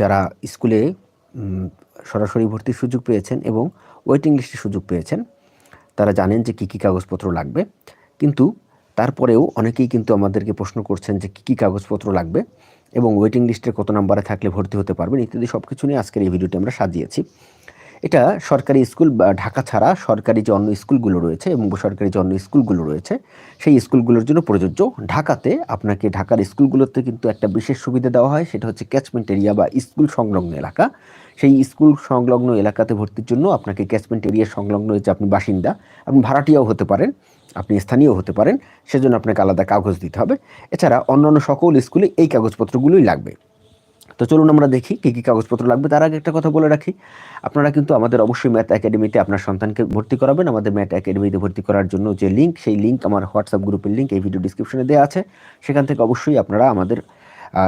যারা স্কুলে সরাসরি ভর্তির সুযোগ পেয়েছেন এবং ওয়েটিং লিস্টের সুযোগ পেয়েছেন, তারা জানেন যে কী কী কাগজপত্র লাগবে। কিন্তু তারপরেও অনেকেই কিন্তু আমাদেরকে প্রশ্ন করছেন যে কী কী কাগজপত্র লাগবে এবং ওয়েটিং লিস্টের কত নাম্বারে থাকলে ভর্তি হতে পারবেন ইত্যাদি সব কিছু নিয়ে আজকের এই ভিডিওটি আমরা সাজিয়েছি। এটা সরকারি স্কুল ঢাকা ছাড়া সরকারি যে অন্য স্কুলগুলো রয়েছে এবং বেসরকারি যে অন্য স্কুলগুলো রয়েছে, সেই স্কুলগুলোর জন্য প্রযোজ্য। ঢাকাতে আপনাকে ঢাকার স্কুলগুলোতে কিন্তু একটা বিশেষ সুবিধা দেওয়া হয়, সেটা হচ্ছে ক্যাচমেন্ট এরিয়া বা স্কুল সংলগ্ন এলাকা। সেই স্কুল সংলগ্ন এলাকাতে ভর্তির জন্য আপনাকে ক্যাচমেন্ট এরিয়া সংলগ্ন যে আপনি বাসিন্দা, আপনি ভাড়াটিয়াও হতে পারেন, আপনি স্থানীয় হতে পারেন, সেজন্য আপনাকে আলাদা কাগজ দিতে হবে। এছাড়া অন্যান্য সকল স্কুলে এই কাগজপত্রগুলোই লাগবে। তো চলুন আমরা দেখি কী কী কাগজপত্র লাগবে। তার আগে একটা কথা বলে রাখি। আপনারা কিন্তু আমাদের অবশ্যই ম্যাথ একাডেমিতে আপনার সন্তানকে ভর্তি করাবেন। আমাদের ম্যাথ একাডেমিতে ভর্তি করার জন্য যে লিঙ্ক সেই লিঙ্ক আমার হোয়াটসঅ্যাপ গ্রুপের লিঙ্ক এই ভিডিও ডিসক্রিপশনে দেওয়া আছে। সেখান থেকে অবশ্যই আপনারা আমাদের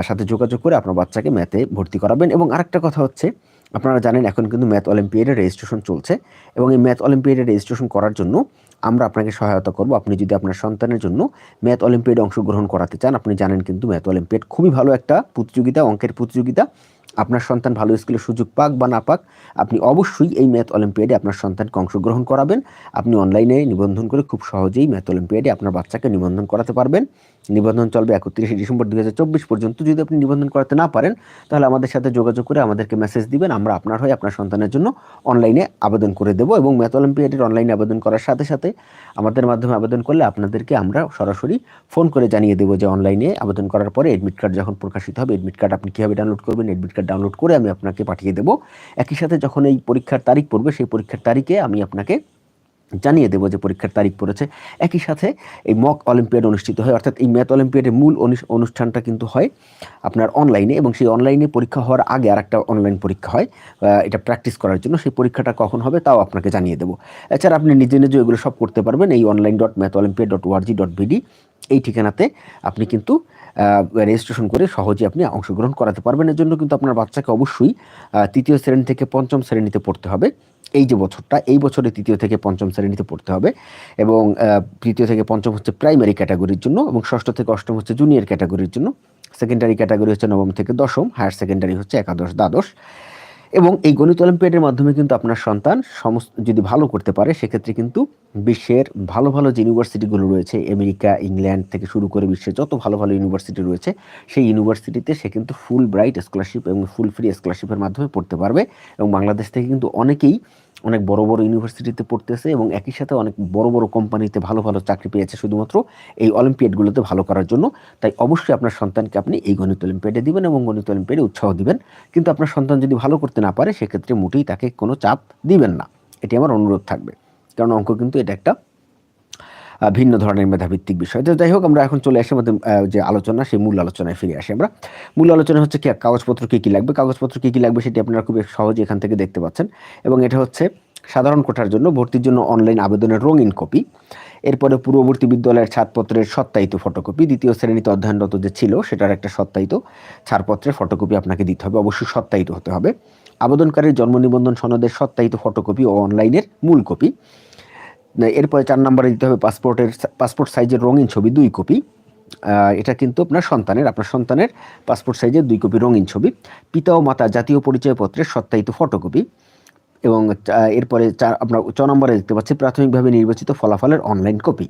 সাথে যোগাযোগ করে আপনার বাচ্চাকে ম্যাথে ভর্তি করাবেন। এবং আরেকটা কথা হচ্ছে আপনারা জানেন এখন কিন্তু ম্যাথ অলিম্পিয়াডের রেজিস্ট্রেশন চলছে এবং এই ম্যাথ অলিম্পিয়াডের রেজিস্ট্রেশন করার জন্য আমরা আপনাকে সহায়তা করব। আপনি যদি আপনার সন্তানের জন্য ম্যাথ অলিম্পিয়াড অংশগ্রহণ করাতে চান, আপনি জানেন কিন্তু ম্যাথ অলিম্পিয়াড খুবই ভালো একটা প্রতিযোগিতা, অঙ্কের প্রতিযোগিতা। আপনার সন্তান ভালো স্কুলে সুযোগ পাক বা না পাক, আপনি অবশ্যই এই ম্যাথ অলিম্পিয়াডে আপনার সন্তানকে অংশগ্রহণ করাবেন। আপনি অনলাইনে নিবন্ধন করে খুব সহজেই ম্যাথ অলিম্পিয়াডে আপনার বাচ্চাকে নিবন্ধন করাতে পারবেন। নিবন্ধন চলবে একত্রিশে ডিসেম্বর দু হাজার চব্বিশ পর্যন্ত। যদি আপনি নিবন্ধন করাতে না পারেন, তাহলে আমাদের সাথে যোগাযোগ করে আমাদেরকে মেসেজ দিবেন। আমরা আপনার হয়ে আপনার সন্তানের জন্য অনলাইনে আবেদন করে দেবো এবং ম্যাথ অলিম্পিয়াডের অনলাইনে আবেদন করার সাথে সাথে আমাদের মাধ্যমে আবেদন করলে আপনাদেরকে আমরা সরাসরি ফোন করে জানিয়ে দেবো যে অনলাইনে আবেদন করার পরে এডমিট কার্ড যখন প্রকাশিত হবে এডমিট কার্ড আপনি কীভাবে ডাউনলোড করবেন এডমিট কার্ড ডাউনলোড করে আমি আপনাকে পাঠিয়ে দেবো। একই সাথে যখন এই পরীক্ষার তারিখ পড়বে, সেই পরীক্ষার তারিখে আমি আপনাকে জানিয়ে দেবো যে পরীক্ষার তারিখ পড়েছে। একই সাথে এই মক অলিম্পিয়াড অনুষ্ঠিত হয়, অর্থাৎ এই ম্যাথ অলিম্পিয়াডের মূল অনুষ- অনুষ্ঠানটা কিন্তু হয় আপনার অনলাইনে এবং সেই অনলাইনে পরীক্ষা হওয়ার আগে আর একটা অনলাইন পরীক্ষা হয় এটা প্র্যাকটিস করার জন্য। সেই পরীক্ষাটা কখন হবে তাও আপনাকে জানিয়ে দেবো। এছাড়া আপনি নিজে নিজে এগুলো সব করতে পারবেন। এই online dot math olympiad dot ORG dot BD এই ঠিকানাতে আপনি কিন্তু রেজিস্ট্রেশন করে সহজে আপনি অংশগ্রহণ করাতে পারবেন। এর জন্য কিন্তু আপনার বাচ্চাকে অবশ্যই তৃতীয় শ্রেণি থেকে পঞ্চম শ্রেণীতে পড়তে হবে। এই যে বছরটা, এই বছরে তৃতীয় থেকে পঞ্চম শ্রেণীতে পড়তে হবে এবং তৃতীয় থেকে পঞ্চম হচ্ছে প্রাইমারি ক্যাটাগরির জন্য এবং ষষ্ঠ থেকে অষ্টম হচ্ছে জুনিয়র ক্যাটাগরির জন্য। সেকেন্ডারি ক্যাটাগরি হচ্ছে নবম থেকে দশম হায়ার সেকেন্ডারি হচ্ছে একাদশ, দ্বাদশ। এবং এই গণিত অলিম্পিয়াডের মাধ্যমে কিন্তু আপনার সন্তান সমস্ত, যদি ভালো করতে পারে, সেক্ষেত্রে কিন্তু বিশ্বের ভালো ভালো যে ইউনিভার্সিটিগুলো রয়েছে, আমেরিকা, ইংল্যান্ড থেকে শুরু করে বিশ্বের যত ভালো ভালো ইউনিভার্সিটি রয়েছে, সেই ইউনিভার্সিটিতে সে কিন্তু ফুল ব্রাইট স্কলারশিপ এবং ফুল ফ্রি স্কলারশিপের মাধ্যমে পড়তে পারবে এবং বাংলাদেশ থেকে কিন্তু অনেকেই অনেক বড় বড় ইউনিভার্সিটিতে পড়তেছে এবং একই সাথে অনেক বড় বড় কোম্পানিতে ভালো ভালো চাকরি পেয়েছে শুধুমাত্র এই অলিম্পিয়াডগুলোতে ভালো করার জন্য। তাই অবশ্যই আপনার সন্তানকে আপনি এই গণিত অলিম্পিয়াডে দিবেন এবং গণিত অলিম্পিয়াডে উৎসাহ দিবেন। কিন্তু আপনার সন্তান যদি ভালো করতে না পারে, সেক্ষেত্রে মোটেই তাকে কোনো চাপ দিবেন না। এটি আমার অনুরোধ থাকবে। কারণ অঙ্ক কিন্তু এটা একটা ভিন্ন ধরনের মেধাভিত্তিক বিষয়। তো যাই হোক, আমরা এখন চলে আসি আমাদের যে আলোচনা, সেই মূল আলোচনায় ফিরে আসি আমরা। মূল আলোচনা হচ্ছে কি, কাগজপত্র কী কী লাগবে? কাগজপত্র কী কী লাগবে সেটি আপনারা খুব সহজে এখান থেকে দেখতে পাচ্ছেন। এবং এটা হচ্ছে সাধারণ কোঠার জন্য, ভর্তির জন্য অনলাইন আবেদনের রঙিন কপি। এরপরে পূর্ববর্তী বিদ্যালয়ের ছাড়পত্রের সত্যায়িত ফটোকপি। দ্বিতীয় শ্রেণীতে অধ্যয়নরত যে ছিল, সেটার একটা সত্যায়িত ছাড়পত্রের ফটোকপি আপনাকে দিতে হবে। অবশ্যই সত্যায়িত হতে হবে। আবেদনকারীর জন্ম নিবন্ধন সনদের সত্যায়িত ফটোকপি ও অনলাইনের মূল কপি। এরপরে চার নম্বরে দিতে হবে পাসপোর্টের পাসপোর্ট সাইজের রঙিন ছবি দুই কপি। এটা কিন্তু আপনার সন্তানের আপনার সন্তানের পাসপোর্ট সাইজের দুই কপি রঙিন ছবি। পিতা ও মাতা জাতীয় পরিচয়পত্রের সত্যায়িত ফটোকপি এবং এরপরে চার আপনার ছ নম্বরে দেখতে পাচ্ছি প্রাথমিকভাবে নির্বাচিত ফলাফলের অনলাইন কপি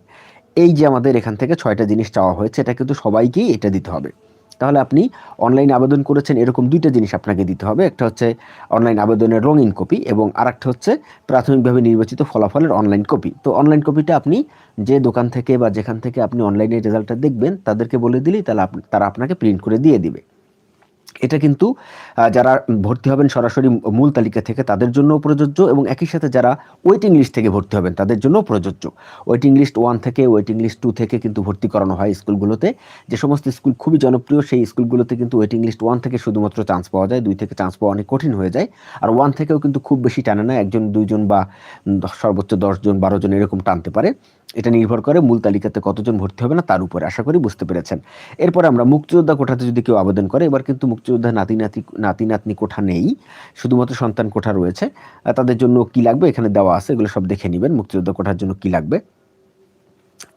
এই যে আমাদের এখান থেকে ছয়টা জিনিস চাওয়া হয়েছে, এটা কিন্তু সবাইকেই এটা দিতে হবে। তাহলে আপনি অনলাইন আবেদন করেছেন, এরকম দুইটা জিনিস আপনাকে দিতে হবে। একটা হচ্ছে অনলাইন আবেদনের রঙিন কপি এবং আর একটা হচ্ছে প্রাথমিকভাবে নির্বাচিত ফলাফলের অনলাইন কপি তো অনলাইন কপিটা আপনি যে দোকান থেকে বা যেখান থেকে আপনি অনলাইনে রেজাল্টটা দেখবেন, তাদেরকে বলে দিলেই তাহলে তারা আপনাকে প্রিন্ট করে দিয়ে দিবে। এটা কিন্তু যারা ভর্তি হবেন সরাসরি মূল তালিকা থেকে তাদের জন্য প্রযোজ্য এবং একই সাথে যারা ওয়েটিং লিস্ট থেকে ভর্তি হবেন তাদের জন্য প্রযোজ্য। ওয়েটিং লিস্ট ওয়ান থেকে ওয়েটিং লিস্ট টু থেকে কিন্তু ভর্তি করানো হয় স্কুলগুলোতে। যে সমস্ত স্কুল খুবই জনপ্রিয়, সেই স্কুলগুলোতে কিন্তু ওয়েটিং লিস্ট ওয়ান থেকে শুধুমাত্র চান্স পাওয়া যায়। দুই থেকে চান্স পাওয়া অনেক কঠিন হয়ে যায়। আর ওয়ান থেকেও কিন্তু খুব বেশি টানে না, একজন, দুইজন বা সর্বোচ্চ দশজন বারো জন এরকম টানতে পারে। এটা নির্ভর করে মূল তালিকাতে কতজন ভর্তি হবে না, তার উপরে। আশা করি বুঝতে পেরেছেন। এরপরে আমরা মুক্তিযোদ্ধা কোঠাতে যদি কেউ আবেদন করে, এবার কিন্তু মুক্তিযোদ্ধা নাতি নাতি নাতি নাতনি কোঠা নেই, শুধুমাত্র সন্তান কোঠা রয়েছে। তাদের জন্য কি লাগবে? এখানে দেওয়া আছে, এগুলো সব দেখে নেবেন, মুক্তিযোদ্ধা কোঠার জন্য কি লাগবে।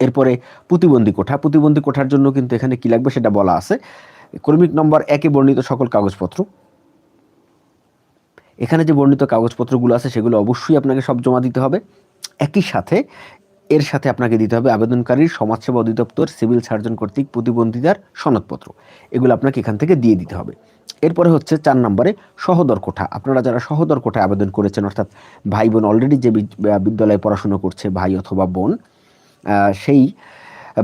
এরপরে প্রতিবন্ধী কোঠা, প্রতিবন্ধী কোঠার জন্য কিন্তু এখানে কি লাগবে সেটা বলা আছে। কর্মিক নম্বর একে বর্ণিত সকল কাগজপত্র। এখানে যে বর্ণিত কাগজপত্রগুলো আছে, সেগুলো অবশ্যই আপনাকে সব জমা দিতে হবে। একই সাথে এর সাথে আপনাকে দিতে হবে আবেদনকারীর সমাজসেবা অধিদপ্তর, সিভিল সার্জন কর্তৃক প্রতিবন্ধিতার সনদপত্র। এগুলো আপনাকে এখান থেকে দিয়ে দিতে হবে। এরপরে হচ্ছে চার নম্বরে সহদর কোঠা। আপনারা যারা সহদর কোঠায় আবেদন করেছেন, অর্থাৎ ভাই বোন অলরেডি যে বিদ্যালয়ে পড়াশুনো করছে, ভাই অথবা বোন সেই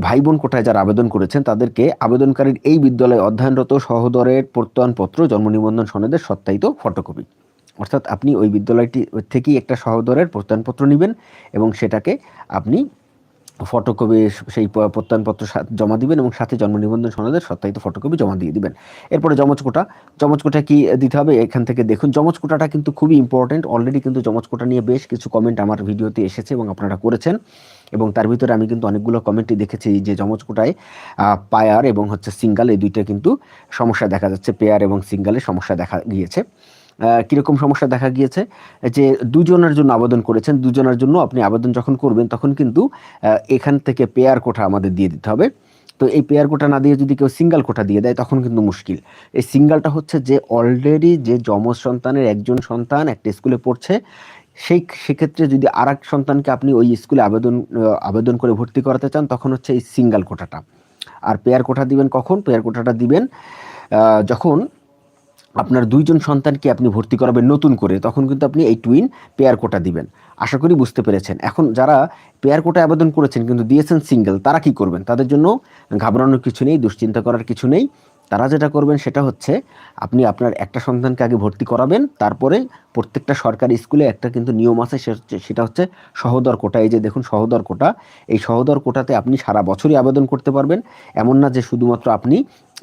ভাই বোন কোটায় যারা আবেদন করেছেন, তাদেরকে আবেদনকারীর এই বিদ্যালয়ে অধ্যয়নরত সহদরের প্রত্যয়নপত্র, জন্ম নিবন্ধন সনদের সত্যায়িত ফটোকপি। অর্থাৎ আপনি ওই বিদ্যালয়টি থেকেই একটা সহদরের প্রত্যয়নপত্র নেবেন এবং সেটাকে আপনি ফটোকপি সেই প্রত্যয়নপত্র জমা দিবেন এবং সাথে জন্ম নিবন্ধন সনদের সত্যায়িত ফটোকপি জমা দিয়ে দিবেন। এরপরে জমজ কোটা। জমজ কোটা কি দিতে হবে? এখান থেকে দেখুন জমজ কোটাটা কিন্তু খুবই ইম্পর্টেন্ট অলরেডি কিন্তু জমজ কোটা নিয়ে বেশ কিছু কমেন্ট আমার ভিডিওতে এসেছে এবং আপনারা করেছেন। এবং তার ভিতরে আমি কিন্তু অনেকগুলো কমেন্টই দেখেছি যে জমজ কোটায় পায়ার এবং হচ্ছে সিঙ্গাল এই দুইটা কিন্তু সমস্যা দেখা যাচ্ছে। পেয়ার এবং সিঙ্গালের সমস্যা দেখা গিয়েছে। কীরকম সমস্যা দেখা গিয়েছে? যে দুজনের জন্য আবেদন করেছেন, দুজনের জন্য আপনি আবেদন যখন করবেন, তখন কিন্তু এখান থেকে পেয়ার কোঠা আমাদের দিয়ে দিতে হবে। তো এই পেয়ার কোটা না দিয়ে যদি কেউ সিঙ্গেল কোটা দিয়ে দেয়, তখন কিন্তু মুশকিল। এই সিঙ্গেলটা হচ্ছে যে অলরেডি যে যমজ সন্তানের একজন সন্তান একটা স্কুলে পড়ছে, সেই সেক্ষেত্রে যদি আর এক সন্তানকে আপনি ওই স্কুলে আবেদন আবেদন করে ভর্তি করাতে চান, তখন হচ্ছে এই সিঙ্গেল কোটাটা। আর পেয়ার কোটা দিবেন কখন? পেয়ার কোটাটা দিবেন যখন আপনার দুইজন সন্তানকে আপনি ভর্তি করাবেন নতুন করে, তখন কিন্তু আপনি এই টুইন পেয়ার কোটা দিবেন। আশা করি বুঝতে পেরেছেন। এখন যারা পেয়ার কোটা আবেদন করেছেন কিন্তু দিয়েছেন সিঙ্গেল তারা কি করবেন? তাদের জন্য ঘাবড়ানোর কিছু নেই, দুশ্চিন্তা করার কিছু নেই। তারা যেটা করবেন সেটা হচ্ছে, আপনি আপনার একটা সন্তানকে আগে ভর্তি করাবেন, তারপরে প্রত্যেকটা সরকারি স্কুলে একটা কিন্তু নিয়ম আছে সেটা হচ্ছে সহদর কোটা এই যে দেখুন সহদর কোটা এই সহদর কোটাতে আপনি সারা বছরই আবেদন করতে পারবেন। এমন না যে শুধুমাত্র আপনি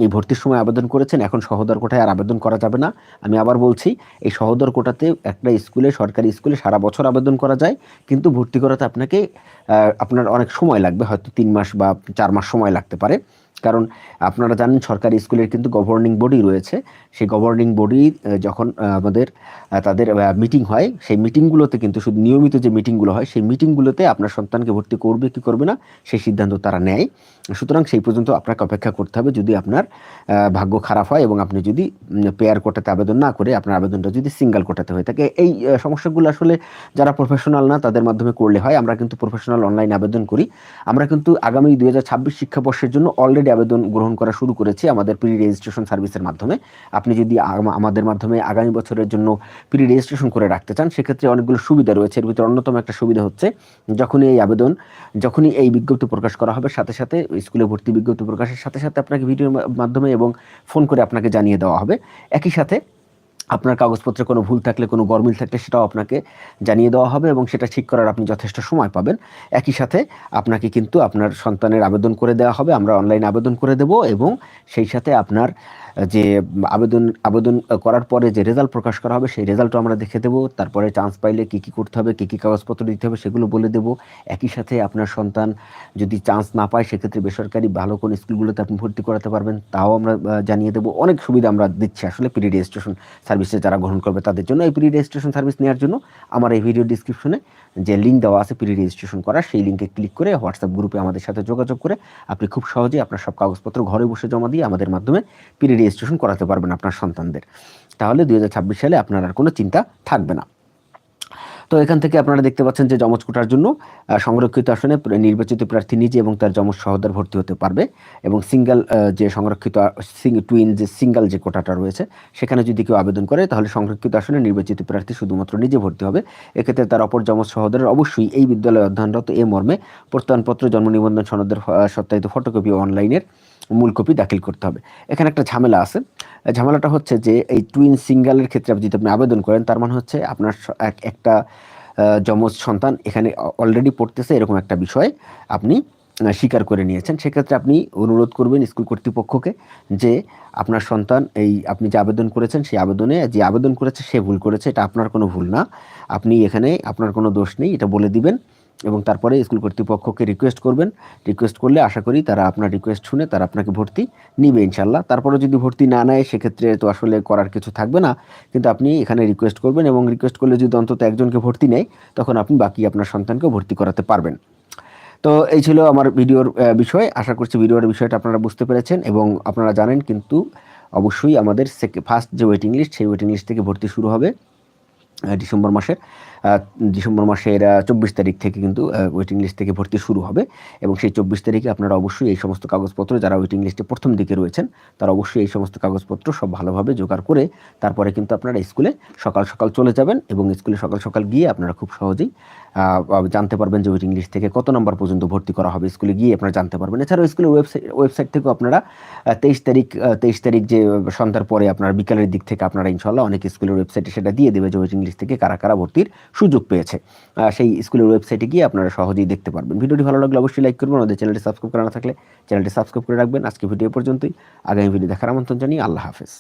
এই ভর্তির সময় আবেদন করেছেন, এখন সহদর কোটায় আর আবেদন করা যাবে না। আমি আবার বলছি, এই সহদর কোটাতে একটা স্কুলে, সরকারি স্কুলে সারা বছর আবেদন করা যায়, কিন্তু ভর্তি করাতে আপনাকে আপনার অনেক সময় লাগবে, হয়তো তিন মাস বা চার মাস সময় লাগতে পারে। কারণ আপনারা জানেন সরকারি স্কুলের কিন্তু গভর্নিং বডি রয়েছে। সেই গভর্নিং বডি যখন আমাদের তাদের মিটিং হয়, সেই মিটিংগুলোতে কিন্তু শুধু নিয়মিত যে মিটিংগুলো হয়, সেই মিটিংগুলোতে আপনার সন্তানকে ভর্তি করবে কি করবে না, সেই সিদ্ধান্ত তারা নেয়। সুতরাং সেই পর্যন্ত আপনাকে অপেক্ষা করতে হবে যদি আপনার ভাগ্য খারাপ হয় এবং আপনি যদি পেয়ার কোটাতে আবেদন না করে আপনার আবেদনটা যদি সিঙ্গেল কোটাতে হয়ে থাকে। এই সমস্যাগুলো আসলে যারা প্রফেশনাল না, তাদের মাধ্যমে করলে হয়। আমরা কিন্তু প্রফেশনাল অনলাইন আবেদন করি। আমরা কিন্তু আগামী দুই হাজার ছাব্বিশ শিক্ষাবর্ষের জন্য অলরেডি আবেদন গ্রহণ করা শুরু করেছি আমাদের প্রি রেজিস্ট্রেশন সার্ভিসের মাধ্যমে। আপনি যদি আমাদের মাধ্যমে আগামী বছরের জন্য প্রি রেজিস্ট্রেশন করে রাখতে চান, সেক্ষেত্রে অনেকগুলো সুবিধা রয়েছে। এর ভিতরে অন্যতম একটা সুবিধা হচ্ছে, যখনই এই আবেদন, যখনই এই বিজ্ঞপ্তি প্রকাশ করা হবে, সাথে সাথে স্কুলে ভর্তি বিজ্ঞপ্তি প্রকাশের সাথে সাথে আপনাকে ভিডিওর মাধ্যমে এবং ফোন করে আপনাকে জানিয়ে দেওয়া হবে। একই সাথে আপনার কাগজপত্রে কোনো ভুল থাকলে, কোনো গরমিল থাকলে সেটাও আপনাকে জানিয়ে দেওয়া হবে এবং সেটা ঠিক করার আপনি যথেষ্ট সময় পাবেন। একই সাথে আপনাকে কিন্তু আপনার সন্তানের আবেদন করে দেওয়া হবে। আমরা অনলাইন আবেদন করে দেব এবং সেই সাথে আপনার যে আবেদন আবেদন করার পরে যে রেজাল্ট প্রকাশ করা হবে, সেই রেজাল্টও আমরা দেখে দেবো। তারপরে চান্স পাইলে কী কী করতে হবে, কী কী কাগজপত্র দিতে হবে, সেগুলো বলে দেবো। একই সাথে আপনার সন্তান যদি চান্স না পায়, সেক্ষেত্রে বেসরকারি ভালো কোনো স্কুলগুলোতে আপনি ভর্তি করাতে পারবেন। তাও আমরা জানিয়ে দেবো। অনেক সুবিধা আমরা দিচ্ছি আসলে প্রি রেজিস্ট্রেশন সার্ভিসে যারা গ্রহণ করবে, তাদের জন্য এই প্রি রেজিস্ট্রেশন সার্ভিস নেওয়ার জন্য আমার এই ভিডিও ডিসক্রিপশনে যে লিঙ্ক দেওয়া আছে প্রি রেজিস্ট্রেশন করা সেই লিঙ্কে ক্লিক করে হোয়াটসঅ্যাপ গ্রুপে আমাদের সাথে যোগাযোগ করে আপনি খুব সহজেই আপনার সব কাগজপত্র ঘরে বসে জমা দিয়ে আমাদের মাধ্যমে প্রি রেজিস্ট্রেশন করাতে পারবেন আপনার সন্তানদের। তাহলে দু হাজার ছাব্বিশ সালে আপনার আর কোনো চিন্তা থাকবে না। তো এখান থেকে আপনারা দেখতে পাচ্ছেন যে যমজ কোটার জন্য সংরক্ষিত আসনে নির্বাচিত প্রার্থী নিজে এবং তার যমজ সহোদর ভর্তি হতে পারবে এবং সিঙ্গেল যে সংরক্ষিত টুইন যে সিঙ্গেল যে কোটাটা রয়েছে, সেখানে যদি কেউ আবেদন করে, তাহলে সংরক্ষিত আসনে নির্বাচিত প্রার্থী শুধুমাত্র নিজে ভর্তি হবে। এক্ষেত্রে তার অপর যমজ সহোদরের অবশ্যই এই বিদ্যালয়ে অধ্যয়নরত এ মর্মে প্রত্যয়নপত্র, জন্ম নিবন্ধন, সনদের সত্যায়িত ফটোকপি অনলাইনের মূল কপি দাখিল করতে হবে। এখানে একটা ঝামেলা আছে। ঝামেলাটা হচ্ছে যে এই টুইন সিঙ্গেলের ক্ষেত্রে আপনি যদি আপনি আবেদন করেন, তার মানে হচ্ছে আপনার একটা যমজ সন্তান এখানে অলরেডি পড়তেছে, এরকম একটা বিষয় আপনি স্বীকার করে নিয়েছেন। সেক্ষেত্রে আপনি অনুরোধ করবেন স্কুল কর্তৃপক্ষকে যে আপনার সন্তান এই আপনি যে আবেদন করেছেন, সেই আবেদনে যে আবেদন করেছে, সে ভুল করেছে, এটা আপনার কোনো ভুল না। আপনি এখানে আপনার কোনো দোষ নেই, এটা বলে দিবেন। এবং তারপরে স্কুল কর্তৃপক্ষকে রিকোয়েস্ট করবেন। রিকোয়েস্ট করলে আশা করি তারা আপনার রিকোয়েস্ট শুনে তারা আপনাকে ভর্তি নিবে ইনশাল্লাহ তারপরে যদি ভর্তি না নেয়, সেক্ষেত্রে তো আসলে করার কিছু থাকবে না। কিন্তু আপনি এখানে রিকোয়েস্ট করবেন এবং রিকোয়েস্ট করলে যদি অন্তত একজনকে ভর্তি নেয়, তখন আপনি বাকি আপনার সন্তানকেও ভর্তি করাতে পারবেন। তো এই ছিল আমার ভিডিওর বিষয়। আশা করছি ভিডিওর বিষয়টা আপনারা বুঝতে পেরেছেন এবং আপনারা জানেন কিন্তু অবশ্যই আমাদের ফার্স্ট যে ওয়েটিং লিস্ট সেই ওয়েটিং লিস্ট থেকে ভর্তি শুরু হবে ডিসেম্বর মাসের। ডিসেম্বর মাসের চব্বিশ তারিখ থেকে কিন্তু ওয়েটিং লিস্ট থেকে ভর্তি শুরু হবে। এবং সেই চব্বিশ তারিখে আপনারা অবশ্যই এই সমস্ত কাগজপত্র, যারা ওয়েটিং লিস্টে প্রথম দিকে রয়েছেন, তারা অবশ্যই এই সমস্ত কাগজপত্র সব ভালোভাবে জোগাড় করে, তারপরে কিন্তু আপনারা স্কুলে সকাল সকাল চলে যাবেন এবং স্কুলে সকাল সকাল গিয়ে আপনারা খুব সহজেই জানতে পারবেন যে ওয়েটিং লিস্ট থেকে কত নম্বর পর্যন্ত ভর্তি করা হবে স্কুলে গিয়ে আপনারা জানতে পারবেন। এছাড়াও স্কুলের ওয়েবসাইট ওয়েবসাইট থেকেও আপনারা তেইশ তারিখ তেইশ তারিখ যে সন্ধ্যার পরে আপনার বিকালের দিক থেকে আপনারা ইনশাল্লাহ অনেক স্কুলের ওয়েবসাইটে সেটা দিয়ে দেবে যে ওয়েটিং লিস্ট থেকে কারা কারা ভর্তির সুযোগ পেয়েছে। সেই স্কুলের ওয়েবসাইটে গিয়ে আপনারা সহজেই দেখতে পারবেন। ভিডিওটি ভালো লাগলে অবশ্যই লাইক করবেন। আমাদের চ্যানেলটি সাবস্ক্রাইব করা না থাকলে চ্যানেলটি সাবস্ক্রাইব করে রাখবেন। আজকে ভিডিও পর্যন্তই। আগামী ভিডিও দেখার আমন্ত্রণ জানিয়ে আল্লাহ হাফেজ।